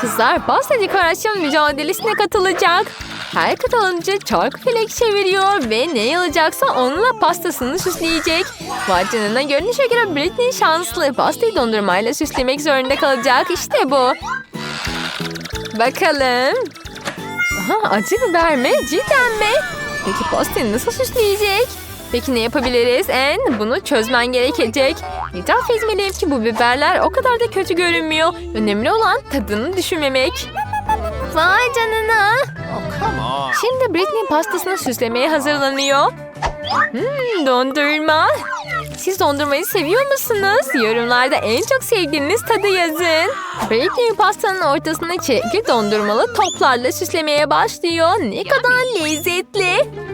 Kızlar pasta dekorasyon mücadelesine katılacak. Her katılımcı çark felek çeviriyor ve ne alacaksa onunla pastasını süsleyecek. Vay canına görünüşe göre Britney şanslı. Pastayı dondurmayla süslemek zorunda kalacak. İşte bu. Bakalım. Aha, acı biber mi? Cidden mi? Peki pastayı nasıl süsleyecek? Peki ne yapabiliriz? En bunu çözmen gerekecek. İtiraf etmeliyim ki bu biberler o kadar da kötü görünmüyor. Önemli olan tadını düşünmemek. Vay canına. Şimdi Britney pastasını süslemeye hazırlanıyor. Hmm, dondurma. Siz dondurmayı seviyor musunuz? Yorumlarda en çok sevdiğiniz tadı yazın. Britney pastanın ortasına çilekli dondurmalı toplarla süslemeye başlıyor. Ne kadar lezzetli.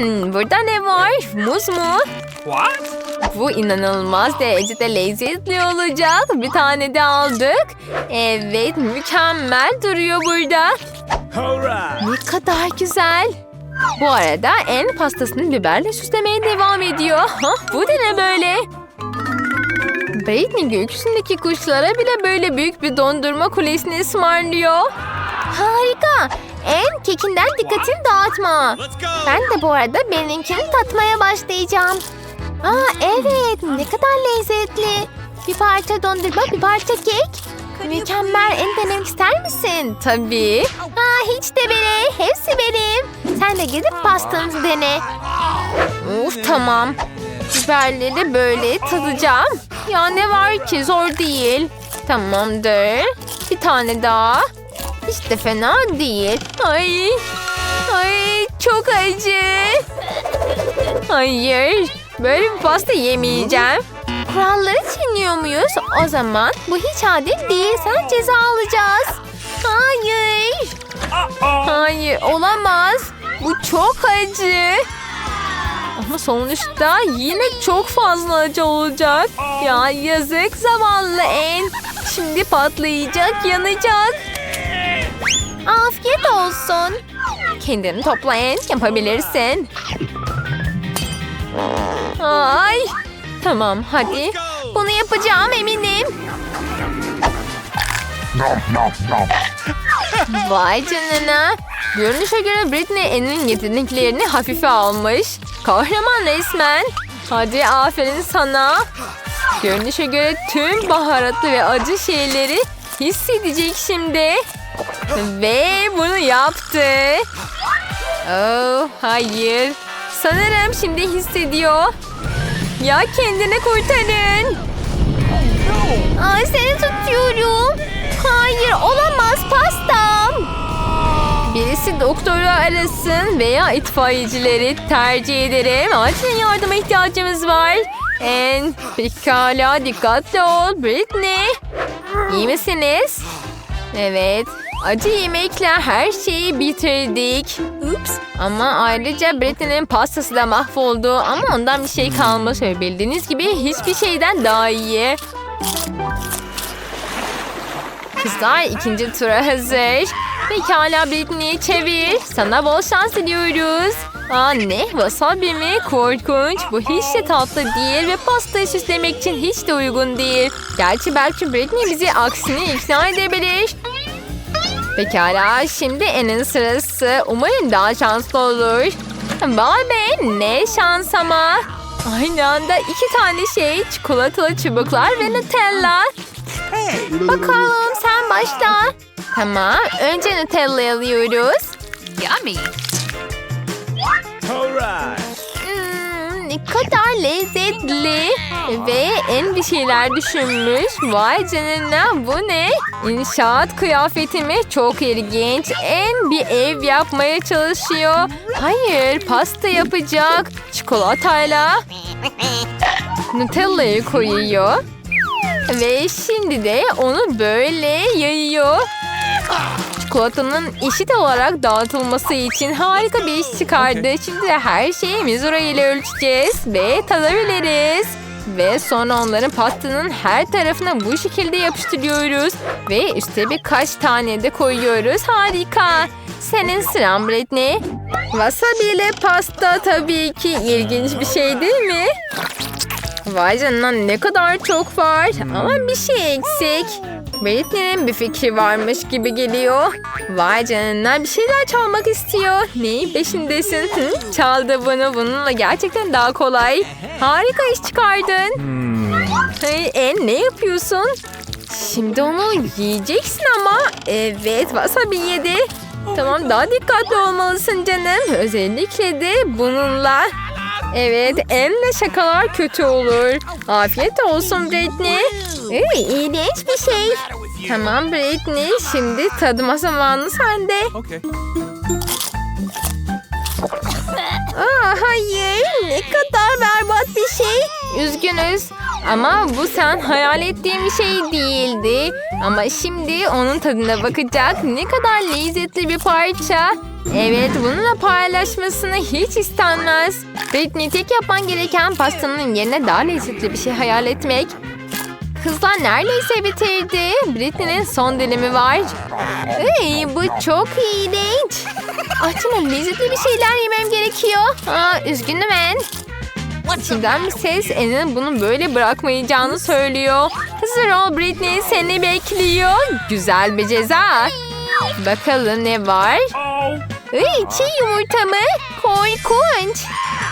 Hmm, burada ne var? Muz mu? What? Bu inanılmaz derecede lezzetli olacak. Bir tane de aldık. Evet mükemmel duruyor burada. Ne kadar güzel. Bu arada en pastasını biberle süslemeye devam ediyor. Bu da ne böyle? Britney gökyüzündeki kuşlara bile böyle büyük bir dondurma kulesini ısmarlıyor. Harika. En kekinden dikkatini dağıtma. Ben de bu arada benimkini tatmaya başlayacağım. Aa evet ne kadar lezzetli. Bir parça dondurma bir parça kek. Mükemmel en denemek ister misin? Tabii. Aa hiç de bile hepsi benim. Sen de gidip pastanızı dene. Of tamam. Biberleri böyle tadacağım. Ya ne var ki zor değil. Tamamdır. Bir tane daha. Hiç de fena değil. Ay. Ay çok acı. Hayır. Böyle bir pasta yemeyeceğim. Kuralları çiğniyor muyuz? O zaman bu hiç adil değil. Sen ceza alacağız. Hayır. Hayır olamaz. Bu çok acı. Ama sonuçta yine çok fazla acı olacak. Ya yazık zavallı en. Şimdi patlayacak, yanacak. Afiyet olsun. Kendini topla en, yapabilirsin. Ay. Tamam hadi. Bunu yapacağım eminim. Vay canına. Görünüşe göre Britney Ann'in yeteneklerini hafife almış. Kahraman resmen. Hadi aferin sana. Görünüşe göre tüm baharatlı ve acı şeyleri hissedecek şimdi. Ve bunu yaptı. Oh hayır. Sanırım şimdi hissediyor. Ya kendini kurtarın. Ay seni tutuyorum. Hayır olamaz pastam. Birisi doktoru arasın veya itfaiyecileri tercih ederim. Acil yardıma ihtiyacımız var. En pekala dikkatli ol Britney. İyi misiniz? Evet. Acı yemekle her şeyi bitirdik. Ups. Ama ayrıca Britney'nin pastası da mahvoldu. Ama ondan bir şey kalmış. Ve bildiğiniz gibi hiçbir şeyden daha iyi. Kızlar ikinci tura hazır. Pekala Britney'i çevir. Sana bol şans diliyoruz. Aa ne? Wasabi mi? Korkunç. Bu hiç de tatlı değil ve pastayı süslemek için hiç de uygun değil. Gerçi belki Britney bizi aksine ikna edebilir. Pekala şimdi Anne'in sırası. Umarım daha şanslı olur. Vay be ne şans ama. Aynı anda iki tane şey çikolatalı çubuklar ve Nutella. Bakalım sen başla. Tamam önce Nutella alıyoruz. Yummy. Hurrah! Ne kadar lezzetli. Ve en bir şeyler düşünmüş. Vay canına bu ne? İnşaat kıyafeti mi? Çok ilginç. En bir ev yapmaya çalışıyor. Hayır pasta yapacak. Çikolatayla. Nutella'yı koyuyor. Ve şimdi de onu böyle yayıyor. Çikolatanın eşit olarak dağıtılması için harika bir iş çıkardı. Şimdi de her şeyi mizura ile ölçeceğiz ve tadabiliriz. Ve sonra onların pastanın her tarafına bu şekilde yapıştırıyoruz. Ve üstte birkaç tane de koyuyoruz. Harika. Senin sıran Britney. Wasabi ile pasta tabii ki ilginç bir şey değil mi? Vay canına ne kadar çok var. Ama bir şey eksik. Britney'nin bir fikri varmış gibi geliyor. Vay canına bir şeyler çalmak istiyor. Neyin peşindesin? Hı? Çaldı bunu. Bununla gerçekten daha kolay. Harika iş çıkardın. Hey, en ne yapıyorsun? Şimdi onu yiyeceksin ama. Evet wasabi yedi. Tamam daha dikkatli olmalısın canım. Özellikle de bununla. Evet en de şakalar kötü olur. Afiyet olsun Britney. Ee, iğrenç bir şey. Tamam Britney şimdi tadıma zamanı sende. Okay. Aa, hayır ne kadar berbat bir şey. Üzgünüz ama bu sen hayal ettiğim bir şey değildi. Ama şimdi onun tadına bakacak ne kadar lezzetli bir parça. Evet bununla paylaşmasını hiç istenmez. Britney tek yapman gereken pastanın yerine daha lezzetli bir şey hayal etmek. Kızlar neredeyse bitirdi. Britney'nin son dilimi var. Ey, bu çok iğrenç. Acaba lezzetli bir şeyler yemem gerekiyor. Aa, üzgünüm en. İçimden bir ses En'in bunu böyle bırakmayacağını söylüyor. Hazır ol Britney seni bekliyor. Güzel bir ceza. Bakalım ne var? Oh. Iy, çiğ yumurta mı? Korkunç.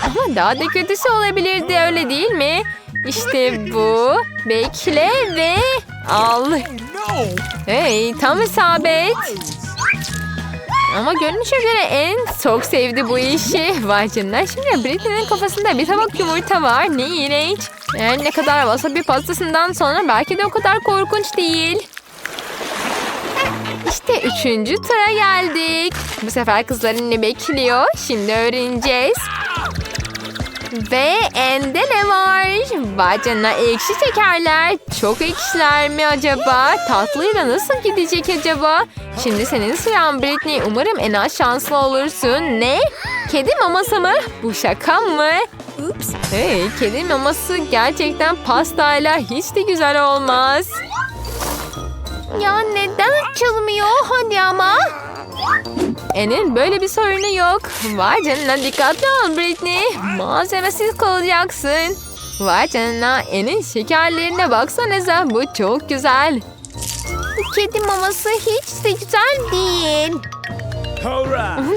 Ama daha da kötüsü olabilirdi öyle değil mi? İşte bu. Bekle ve al. No. Hey tam isabet. Ama görünüşe göre en çok sevdi bu işi. Vay canına şimdi Britney'nin kafasında bir tabak yumurta var. Ne iğrenç. Yani ne kadar wasabi pastasından sonra belki de o kadar korkunç değil. İşte üçüncü tura geldik. Bu sefer kızların ne bekliyor? Şimdi öğreneceğiz. Ve ende ne var? Vay canına ekşi şekerler. Çok ekşiler mi acaba? Tatlıyla nasıl gidecek acaba? Şimdi senin sıran Britney. Umarım en az şanslı olursun. Ne? Kedi maması mı? Bu şaka mı? Ups. Hey, kedi maması gerçekten pastayla hiç de güzel olmaz. Ya neden açılmıyor? Hadi ama. En'in böyle bir sorunu yok. Vay canına dikkatli ol Britney. Malzemesiz kalacaksın. Vay canına En'in şekerlerine baksanıza. Bu çok güzel. Bu kedi maması hiç de güzel değil.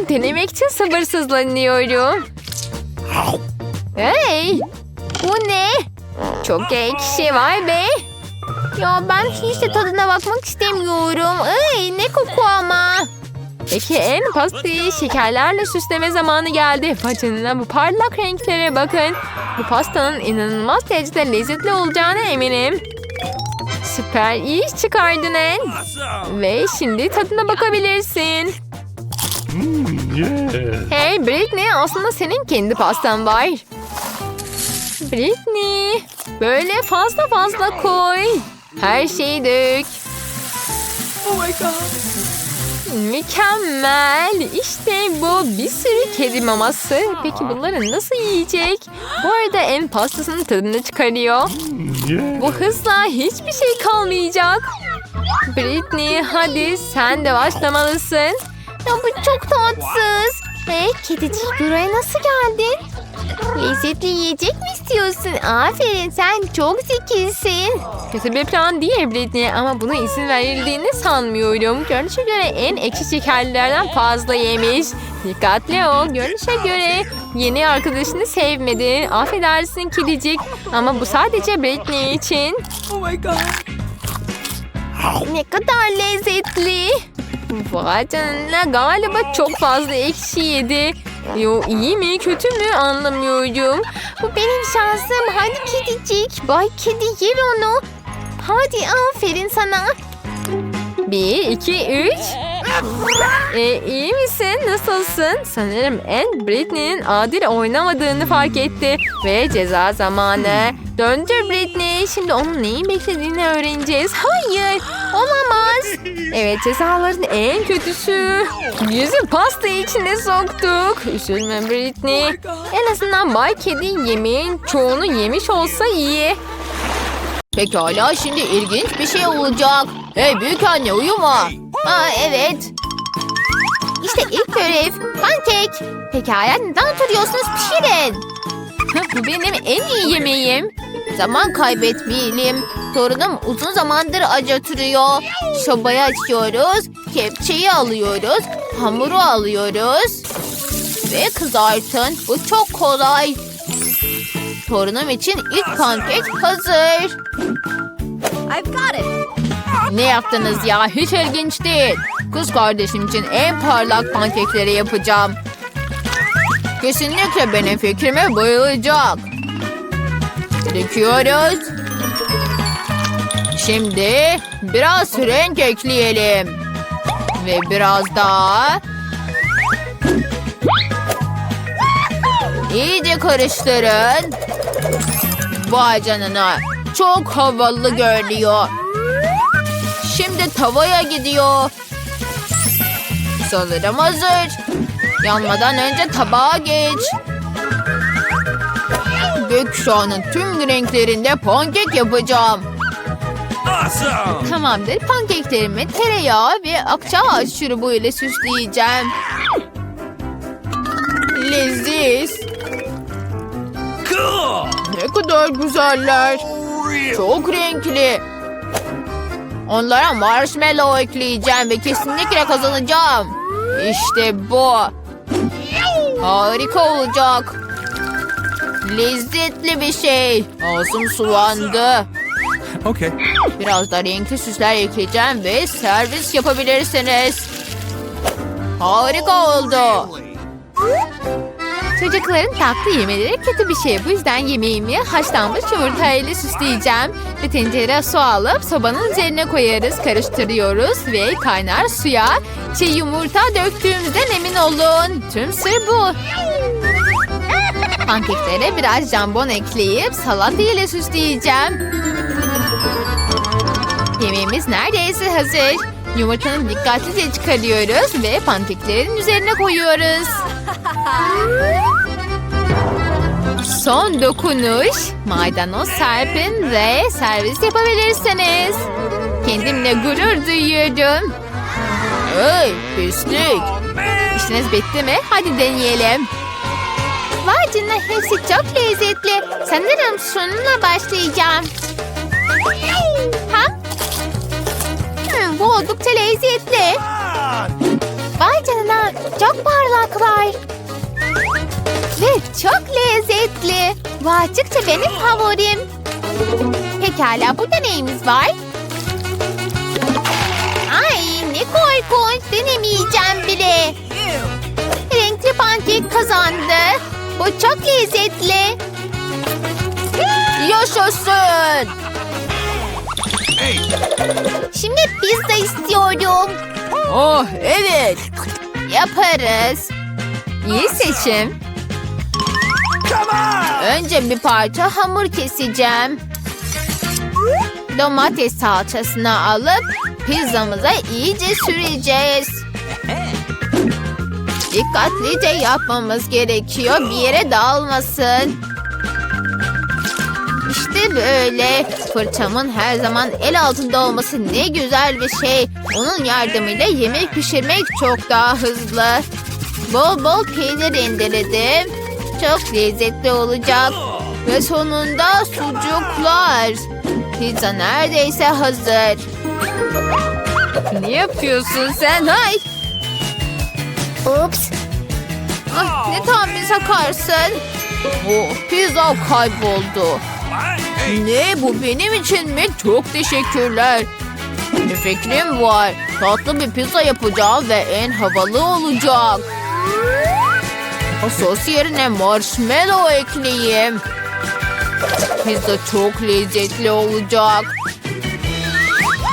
Denemek için sabırsızlanıyorum. Hey! Bu ne? Çok ekşi vay be. Ya ben hiç de tadına bakmak istemiyorum. Ay ne koku ama. Peki en pastayı şekerlerle süsleme zamanı geldi. Paçanına bu parlak renklere bakın. Bu pastanın inanılmaz derecede lezzetli olacağına eminim. Süper iyi iş çıkardın En. Ve şimdi tadına bakabilirsin. Yeah. Hey Britney aslında senin kendi pastan var. Britney böyle fazla fazla koy. Her şeyi dök. Oh my god. Mükemmel. İşte bu bir sürü kedi maması. Peki bunları nasıl yiyecek? Bu arada en pastasının tadını çıkarıyor. Bu hızla hiçbir şey kalmayacak. Britney hadi sen de başlamalısın. Ya bu çok tatsız. Hey kedicik buraya nasıl geldin? Lezzetli yiyecek mi istiyorsun? Aferin sen çok zekisin. Kötü bir plan değil Britney ama buna izin verildiğini sanmıyorum. Görünüşe göre en ekşi şekerlerden fazla yemiş. Dikkatli ol. Görünüşe göre yeni arkadaşını sevmedi. Affedersin kedicik ama bu sadece Britney için. Oh my god. Ne kadar lezzetli. Vay canına galiba çok fazla ekşi yedi. Yo iyi mi kötü mü anlamıyorum. Bu benim şansım. Hadi kedicik. Bay kedi yer onu. Hadi aferin sana. Bir, iki, üç. E, iyi misin? Nasılsın? Sanırım en Britney'nin adil oynamadığını fark etti. Ve ceza zamanı. Döndür Britney. Şimdi onun neyi beklediğini öğreneceğiz. Hayır. Olamaz. Evet cezaların en kötüsü. Yüzü pasta içine soktuk. Üzülme Britney. En azından Bay Kedi yemeğin çoğunu yemiş olsa iyi. Pekala şimdi ilginç bir şey olacak. Hey büyük anne uyuma. Aa evet. İşte ilk görev. Pankek. Pekala neden oturuyorsunuz pişirin. Bu benim en iyi yemeğim. Zaman kaybetmeyelim. Torunum uzun zamandır acıtırıyor. Sobayı açıyoruz. Kepçeyi alıyoruz. Hamuru alıyoruz. Ve kızartın. Bu çok kolay. Torunum için ilk pankek hazır. Ne yaptınız ya? Hiç ilginç değil. Kız kardeşim için en parlak pankekleri yapacağım. Kesinlikle benim fikrime bayılacak. Döküyoruz. Şimdi biraz renk ekleyelim. Ve biraz daha. İyice karıştırın. Vay canına. Çok havalı görünüyor. Şimdi tavaya gidiyor. Sanırım hazır. Yanmadan önce tabağa geç. Gökkuşağının tüm renklerinde pankek yapacağım. Awesome! Tamamdır. Pankeklerimi tereyağı ve akçaağaç şurubu ile süsleyeceğim. Leziz. Cool! Ne kadar güzeller. Çok renkli. Onlara marshmallow ekleyeceğim ve kesinlikle kazanacağım. İşte bu. Harika olacak. Lezzetli bir şey. Ağzım sulandı. Okay. Biraz da renkli süsler ekleyeceğim ve servis yapabilirsiniz. Harika oldu. Çocukların tatlı yemeleri kötü bir şey. Bu yüzden yemeğimi haşlanmış yumurta ile süsleyeceğim. Ve tencereye su alıp sobanın üzerine koyarız. Karıştırıyoruz ve kaynar suya çiğ yumurta döktüğümüzden emin olun. Tüm sır bu. Pankeklere biraz jambon ekleyip salata ile süsleyeceğim. Yemeğimiz neredeyse hazır. Yumurtanı dikkatlice çıkarıyoruz ve pankeklerin üzerine koyuyoruz. Son dokunuş. Maydanoz serpin ve servis yapabilirsiniz. Kendimle gurur duyuyorum. Hey pislik. İşiniz bitti mi? Hadi deneyelim. Canına hepsi çok lezzetli. Sanırım sonuna başlayacağım. Ha? Hmm, bu oldukça lezzetli. Vay canına çok parlaklar. Ve çok lezzetli. Bu açıkça benim favorim. Pekala burada neyimiz var? Ay ne korkunç denemeyeceğim bile. Renkli pankek kazandı. Bu çok lezzetli. Yaşasın. Hey! Şimdi pizza istiyorum. Oh evet. Yaparız. İyi seçim. Come on! Önce bir parça hamur keseceğim. Domates salçasını alıp pizzamıza iyice süreceğiz. Dikkatlice yapmamız gerekiyor bir yere dağılmasın. İşte böyle. Fırçamın her zaman el altında olması ne güzel bir şey. Onun yardımıyla yemek pişirmek çok daha hızlı. Bol bol peynir rendeledim. Çok lezzetli olacak. Ve sonunda sucuklar. Pizza neredeyse hazır. Ne yapıyorsun sen? Hay! Ups. Ah, ne tam bir sakarsın. Oh, pizza kayboldu. Ne bu benim için mi? Çok teşekkürler. Bir fikrim var. Tatlı bir pizza yapacağım ve en havalı olacak. O sos yerine marshmallow ekleyeyim. Pizza çok lezzetli olacak.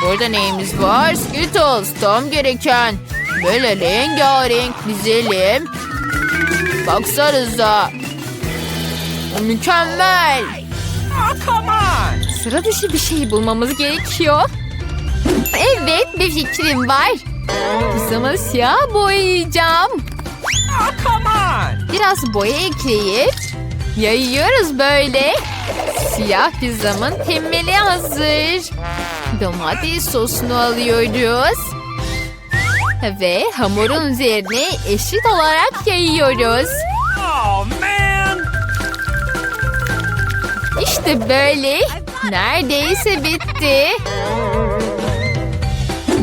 Burada neyimiz var? Skittles tam gereken. Böyle rengarenk dizelim. Baksanıza. Mükemmel. Come on! Sıra dışı bir şey bulmamız gerekiyor. Evet bir fikrim var. Pizzamı siyah boyayacağım. Come on! Biraz boya ekleyip yayıyoruz böyle. Siyah pizzamın temeli hazır. Domates sosunu alıyoruz. Ve hamurun üzerine eşit olarak yayıyoruz. Oh, man! İşte böyle. Neredeyse bitti.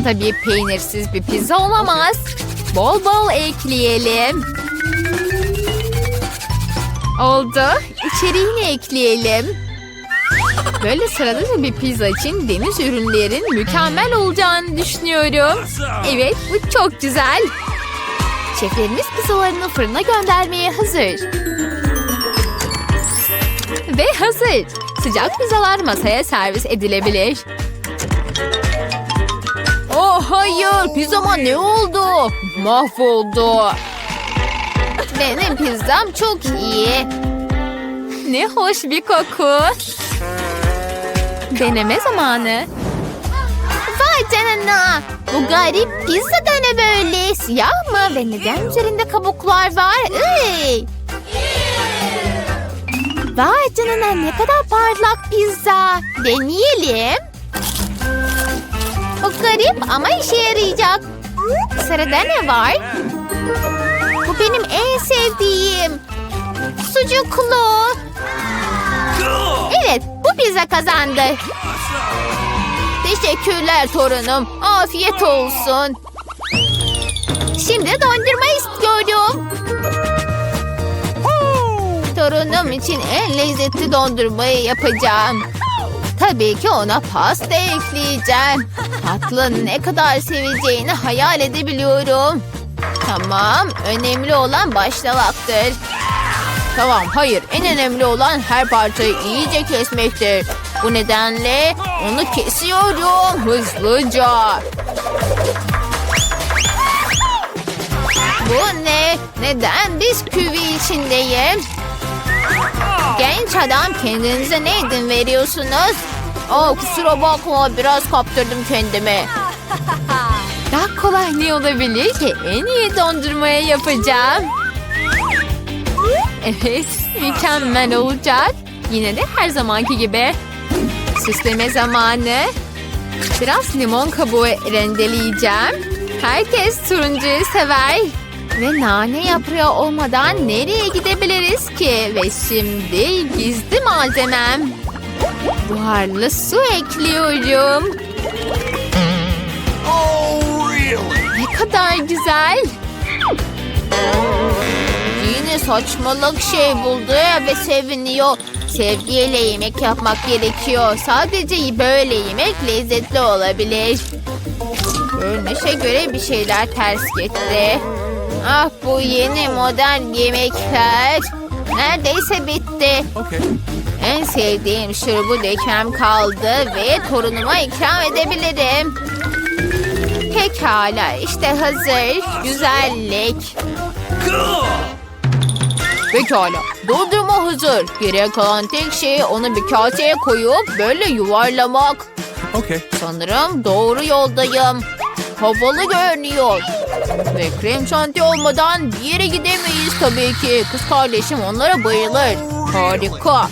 Tabii peynirsiz bir pizza olamaz. Bol bol ekleyelim. Oldu. İçeriğini ekleyelim. Böyle sıradıca bir pizza için deniz ürünlerin mükemmel olacağını düşünüyorum. Evet, bu çok güzel. Şeflerimiz pizzalarını fırına göndermeye hazır. Ve hazır. Sıcak pizzalar masaya servis edilebilir. Oh hayır pizzama ne oldu? Mahvoldu. Benim pizzam çok iyi. Ne hoş bir koku. Deneme zamanı. Vay canına. Bu garip pizza da ne böyle? Siyah mı? Ve neden üzerinde kabuklar var? Iy. Vay canına ne kadar parlak pizza. Deneyelim. Bu garip ama işe yarayacak. Sırada ne var? Bu benim en sevdiğim. Sucuklu. Pizza kazandı. Teşekkürler torunum. Afiyet olsun. Şimdi dondurma istiyorum. Torunum için en lezzetli dondurmayı yapacağım. Tabii ki ona pasta ekleyeceğim. Tatlı ne kadar seveceğini hayal edebiliyorum. Tamam, önemli olan başlamaktır. Tamam, hayır. En önemli olan her parçayı iyice kesmektir. Bu nedenle onu kesiyorum hızlıca. Bu ne? Neden bisküvi içindeyim? Genç adam kendinize ne ödün veriyorsunuz? Aa, kusura bakma biraz kaptırdım kendimi. Daha kolay ne olabilir ki? En iyi dondurmaya yapacağım. Evet, mükemmel olacak. Yine de her zamanki gibi. Süsleme zamanı. Biraz limon kabuğu rendeleyeceğim. Herkes turuncuyu sever. Ve nane yaprağı olmadan nereye gidebiliriz ki? Ve şimdi gizli malzemem. Buharlı su ekliyorum. Oh, really? Ne kadar güzel. Saçmalık şey buldu ve seviniyor. Sevgiyle yemek yapmak gerekiyor. Sadece böyle yemek lezzetli olabilir. Görünüşe göre bir şeyler ters gitti. Ah bu yeni modern yemekler. Neredeyse bitti. Okay. En sevdiğim şurubu dökmem kaldı ve torunuma ikram edebilirim. Pekala işte hazır. Güzellik. Cool. Pekala. Dondurma hazır. Geriye kalan tek şey onu bir kaseye koyup böyle yuvarlamak. Okay. Sanırım doğru yoldayım. Havalı görünüyor. Ve krem şanti olmadan bir yere gidemeyiz tabii ki. Kız kardeşim onlara bayılır. Harika.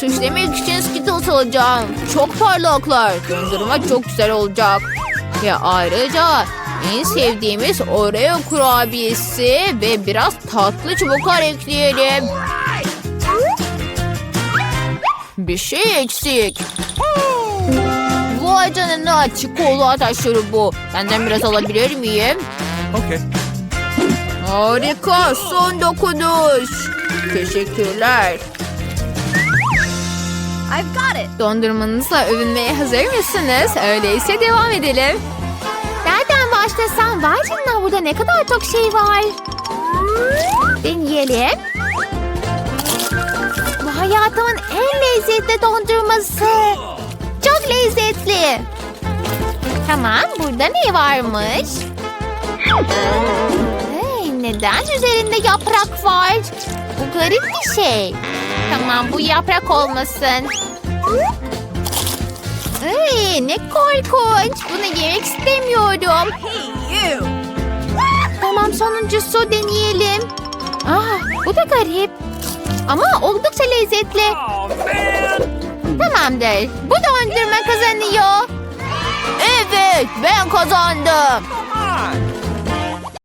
Süslemek için Skittles alacağım. Çok parlaklar. Dondurma çok güzel olacak. Ve ayrıca en sevdiğimiz Oreo kurabiyesi ve biraz tatlı çubuklar ekleyelim. Bir şey eksik. Vay canına çikolata şurubu. Benden biraz alabilir miyim? Okay. Harika son dokunuş. Teşekkürler. Dondurmanızla övünmeye hazır mısınız? Öyleyse devam edelim. Nereden başlasam? Vay canına burada ne kadar çok şey var. Deneyelim. Bu hayatımın en lezzetli dondurması. Çok lezzetli. Tamam burada ne varmış? Hey, neden üzerinde yaprak var? Bu garip bir şey. Tamam bu yaprak olmasın. Ay, ne korkunç. Bunu yemek istemiyorum. Tamam sonuncusu deneyelim. Ah, bu da garip. Ama oldukça lezzetli. Oh. Tamamdır. Bu dondurma kazanıyor. Evet ben kazandım.